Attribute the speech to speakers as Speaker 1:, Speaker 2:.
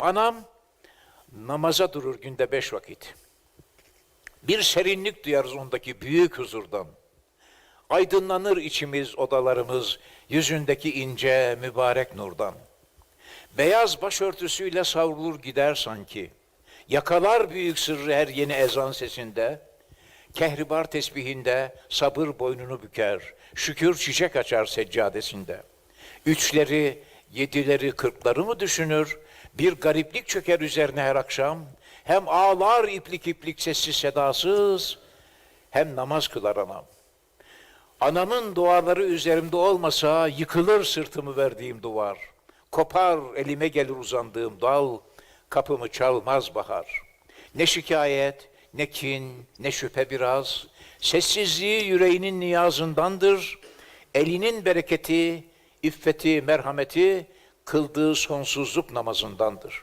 Speaker 1: Anam namaza durur günde beş vakit. Bir serinlik duyarız ondaki büyük huzurdan. Aydınlanır içimiz, odalarımız, yüzündeki ince, mübarek nurdan. Beyaz başörtüsüyle savrulur gider sanki. Yakalar büyük sırrı her yeni ezan sesinde. Kehribar tesbihinde sabır boynunu büker. Şükür çiçek açar seccadesinde. Üçleri, yedileri, kırkları mı düşünür? Bir gariplik çöker üzerine her akşam. Hem ağlar iplik iplik sessiz sedasız, hem namaz kılar anam. Anamın duaları üzerimde olmasa yıkılır sırtımı verdiğim duvar. Kopar elime gelir uzandığım dal, kapımı çalmaz bahar. Ne şikayet, ne kin, ne şüphe biraz. Sessizliği yüreğinin niyazındandır. Elinin bereketi, iffeti, merhameti kıldığı sonsuzluk namazındandır.